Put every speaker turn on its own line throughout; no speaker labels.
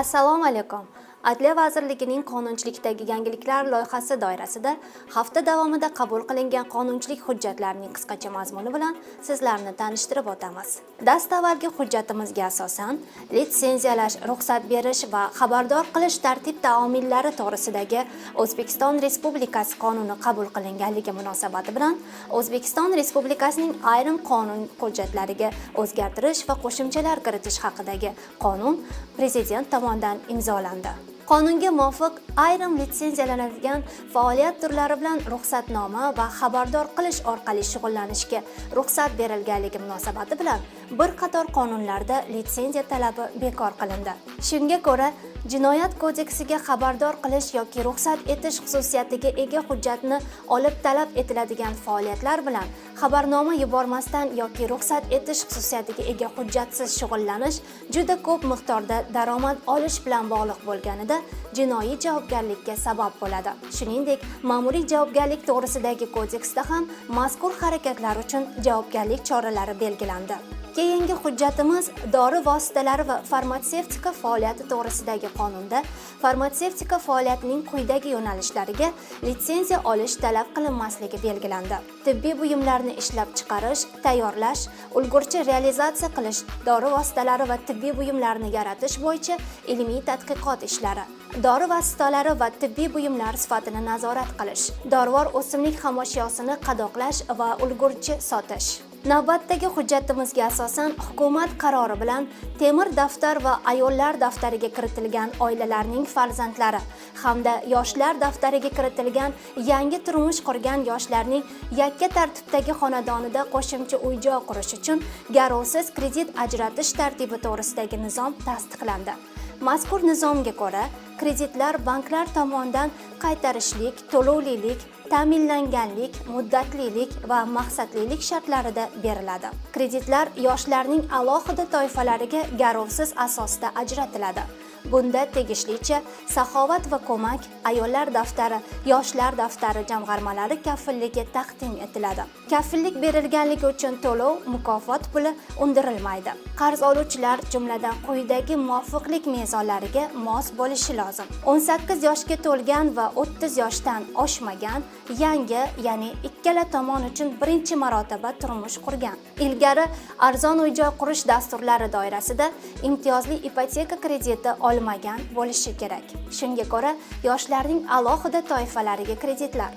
ассалому алейкум. Adliya vazirligining qonunchilikdagi yangiliklar loyihasi doirasida hafta davomida qabul qilingan qonunchilik hujjatlarining qisqacha mazmuni bilan sizlarni tanishtirib o'tamiz. Dastavvalgi hujjatimizga asosan litsenziyalash ruxsat berish va xabardor qilish tartib taomillari to'g'risidagi o'zbekiston respublikasi qonuni qabul qilinganligi munosabati bilan o'zbekiston respublikasining ayrim qonun hujjatlariga o'zgartirish va qo'shimchalar kiritish haqidagi qonun prezident tomonidan imzolandi. Qonunga muvofiq ayrim litsenziyalanadigan faoliyat turlari bilan ruxsatnoma va xabardor qilish orqali shug'ullanishga ruxsat berilganligi munosabati bilan bir qator qonunlarda litsenziya talabi bekor qilindi. Shunga ko'ra jinoyat kodeksiga xabardor qilish yoki ruxsat etish xususiyatiga ega hujjatni olib talab etiladigan faoliyatlar bilan xabarnoma yubormasdan yoki ruxsat etish xususiyatiga ega hujjatsiz shug'ullanish juda ko'p miqdorda daromad olish bilan bog'liq bo'lganida jinoiy javobgarlikka sabab bo'ladi. Shuningdek ma'muriy javobgarlik to'g'risidagi kodeksda ham mazkur harakatlar uchun javobgarlik choralari belgilandi. Keyingi hujjatimiz dori vositalari va farmatsevtika faoliyati to'g'risidagi qonunda farmatsevtika faoliyatining quyidagi yo'nalishlariga litsenziya olish talab qilinmasligi belgilandi. Tibbiy buyumlarni ishlab chiqarish tayyorlash ulgurji realizatsiya qilish dori vositalari va tibbiy buyumlarni yaratish bo'yicha ilmiy tadqiqot ishlari dori vositalari va tibbiy buyumlar sifatini nazorat qilish dorivor o'simlik xomashyosini qadoqlash va ulgurji sotish. Navbatdagi hujjatimizga asosan hukumat qarori bilan temir daftar va ayollar daftariga kiritilgan oilalarning farzandlari hamda yoshlar daftariga kiritilgan yangi turmush qurgan yoshlarning yakka tartibdagi xonadonida qo'shimcha uy joy qurish uchun garovsiz kredit ajratish tartibi to'g'risidagi nizom tasdiqlandi. Mazkur nizomga ko'ra kreditlar banklar tomonidan qaytarishlik to'lovlilik ta'minlanganlik muddatlilik va maqsadlilik shartlarida beriladi. Kreditlar yoshlarning alohida toifalariga garovsiz asosda ajratiladi. Bunda tegishlicha saxovat va ko'mak ayollar daftari yoshlar daftari jamg'armalari kafilligi taqdim etiladi. Kafillik berilganligi uchun to'lov mukofot puli undirilmaydi. Qarz oluvchilar jumladan quyidagi muvofiqlik mezonlariga mos bo'lishi lozim. 18 yoshga to'lgan va 30 yoshdan oshmagan yangi ya'ni ikkala tomon uchun birinchi marotaba turmush qurgan. Ilgari arzon uy joy qurish dasturlari doirasida imtiyozli ipoteka krediti olmagan bo'lishi kerak. Shunga ko'ra yoshlarning alohida toifalariga kreditlar.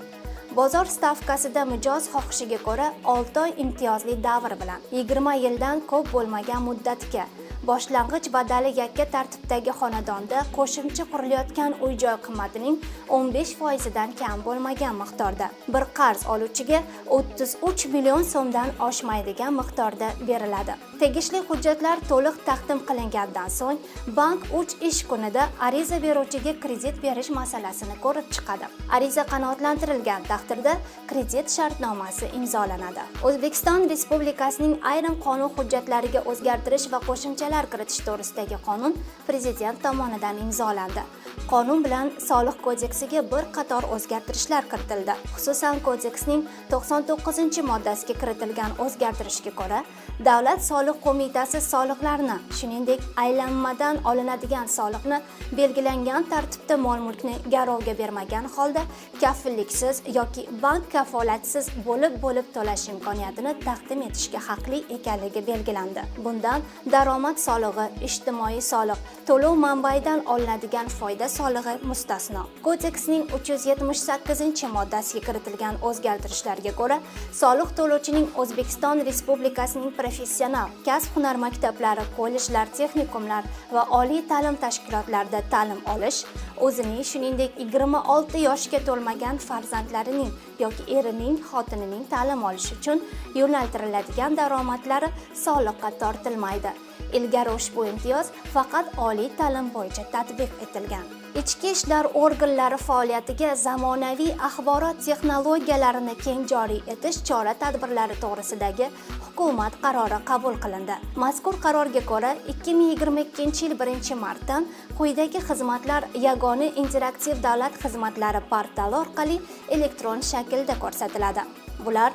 Bozor stavkasida mijoz xohishiga ko'ra 6 oy imtiyozli davr bilan 20 yildan ko'p bo'lmagan muddatga boshlang'ich badali yakka tartibdagi xonadonda qo'shimcha qurilayotgan uy joy qimmatining 15 foizidan kam bo'lmagan miqdorda. Bir qarz oluvchiga 33 million so'mdan oshmaydigan miqdorda beriladi. Tegishli hujjatlar to'liq taqdim qilingandan so'ng bank 3 ish kunida ariza beruvchiga kredit berish masalasini ko'rib chiqadi. Ariza qanoatlantirilgan taqdirda kredit shartnomasi imzolanadi. O'zbekiston respublikasining ayrim qonun hujjatlariga o'zgartirish va qo'shimchalar kiritish to'g'risidagi qonun prezident tomonidan imzolandi. Qonun bilan soliq kodeksiga bir qator o'zgartirishlar kiritildi. Xususan kodeksning 99 moddasiga kiritilgan o'zgartirishga ko'ra davlat soliq qo'mitasi soliqlarni shuningdek aylanmadan olinadigan soliqni belgilangan tartibda mol mulkni garovga bermagan holda kafilliksiz yoki bank kafolatsiz bo'lib bo'lib to'lash imkoniyatini taqdim etishga haqli ekanligi belgilandi. Bundan daromad solig'i ijtimoiy soliq to'lov manbaidan olinadigan foyda solig'i mustasno. Kodeksning 378 moddasiga kiritilgan o'zgartirishlarga ko'ra soliq to'lovchining o'zbekiston respublikasining professional kasb hunar maktablari kollejlar texnikumlar va oliy ta'lim tashkilotlarida ta'lim olish o'zining shuningdek 26 yoshga to'lmagan farzandlarining yoki erining xotinining ta'lim olishi uchun yo'naltiriladigan daromadlari soliqqa tortilmaydi. Ilgari ushbu imtiyoz faqat oliy ta'lim bo'yicha tatbiq etilgan. Ichki ishlar organlari faoliyatiga zamonaviy axborot texnologiyalarini keng joriy etish chora tadbirlari to'g'risidagi hukumat qarori qabul qilindi. Mazkur qarorga ko'ra 2022 yil 1 martdan quyidagi xizmatlar yagona interaktiv davlat xizmatlari portali orqali elektron shaklda ko'rsatiladi. Bular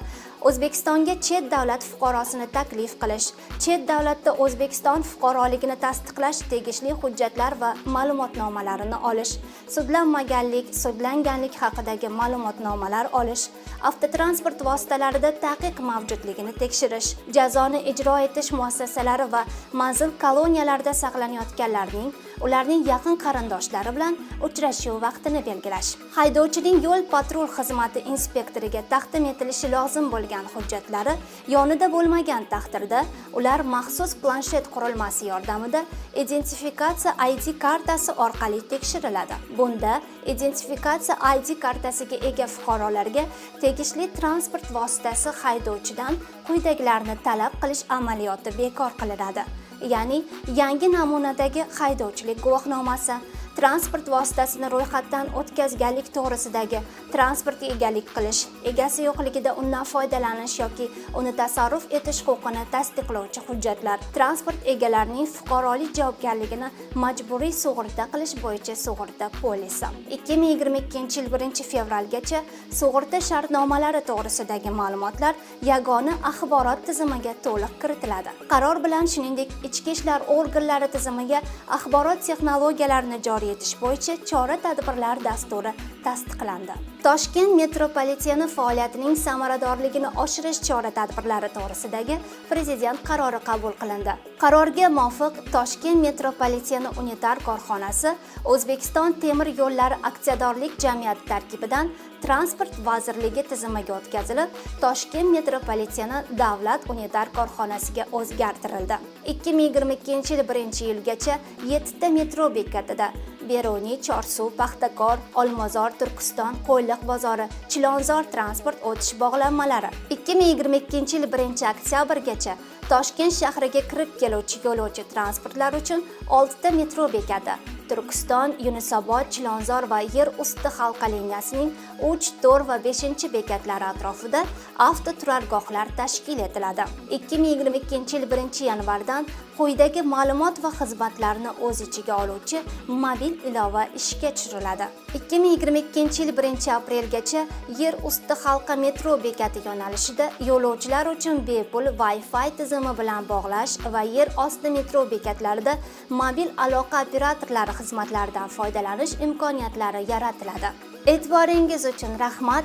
o'zbekistonga chet davlat fuqarosini taklif qilish chet davlatda o'zbekiston fuqaroligini tasdiqlash tegishli hujjatlar va ma'lumotnomalarini olish sudlanmaganlik sudlanganlik haqidagi ma'lumotnomalar olish avtotransport vositalarida taqiq mavjudligini tekshirish jazoni ijro etish muassasalari va manzil koloniyalarida saqlanayotganlarning ularning yaqin qarindoshlari bilan uchrashuv vaqtini belgilash. Haydovchining yo'l patrul xizmati inspektoriga taqdim etilishi lozim bo'lgan hujjatlari yonida bo'lmagan taqdirda ular maxsus planshet qurilmasi yordamida identifikatsiya id kartasi orqali tekshiriladi. Bunda identifikatsiya id kartasiga ega fuqarolarga tegishli transport vositasi haydovchidan quyidagilarni talab qilish amaliyoti bekor qilinadi. Ya'ni yangi namunadagi haydovchilik guvohnomasi. Transport vositasini ro'yxatdan o'tkazganlik to'g'risidagi transport egalik qilish egasi yo'qligida undan foydalanish yoki uni tasarruf etish huquqini tasdiqlovchi hujjatlar transport egalarining fuqarolik javobgarligini majburiy sug'urta qilish bo'yicha sug'urta polisi. 2022 yil 1 fevralgacha sug'urta shartnomalari to'g'risidagi ma'lumotlar yagona axborot tizimiga to'liq kiritiladi. Qaror bilan shuningdek ichki ishlar organlari tizimiga axborot texnologiyalarini joriy etish bo'yicha chora tadbirlar dasturi tasdiqlandi. Toshkent metropoliteni faoliyatining samaradorligini oshirish chora tadbirlari to'g'risidagi prezident qarori qabul qilindi. Qarorga muvofiq toshkent metropoliteni unitar korxonasi o'zbekiston temir yo'llari aksiyadorlik jamiyati tarkibidan transport vazirligi tizimiga o'tkazilib toshkent metropoliteni davlat unitar korxonasiga o'zgartirildi. 2022 yil 1 iyulgacha 7 ta metro bekatida beruniy chorsuv paxtakor olmazor turkiston qo'yliq bozori chilonzor transport o'tish bog'lanmalari 2022 yil 1 oktyabrgacha toshkent shahriga kirib keluvchi yo'lovchi transportlari uchun 6 ta metro bekati. Turkiston yunusobod chilonzor va yer usti halqa liniyasining 3 4 va 5 bekatlari atrofida avtoturargohlar tashkil etiladi. 2022 yil 1 yanvardan quyidagi ma'lumot va xizmatlarni o'z ichiga oluvchi mobil ilova ishga tushiriladi. 2022 yil 1 aprelgacha yer usti halqa metro bekati yo'nalishida yo'lovchilar uchun bepul wi-fi tizimi bilan bog'lash va yer osti metro bekatlarida mobil aloqa operatorlari xizmatlaridan foydalanish imkoniyatlari yaratiladi. E'tiboringiz uchun rahmat.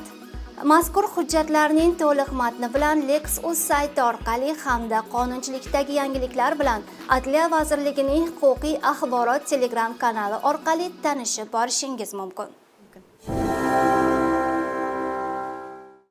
Mazkur hujjatlarning to'liq matni bilan Lexus sayti orqali hamda qonunchilikdagi yangiliklar bilan Adliya vazirligining huquqiy axborot telegram kanali orqali tanishib borishingiz mumkin.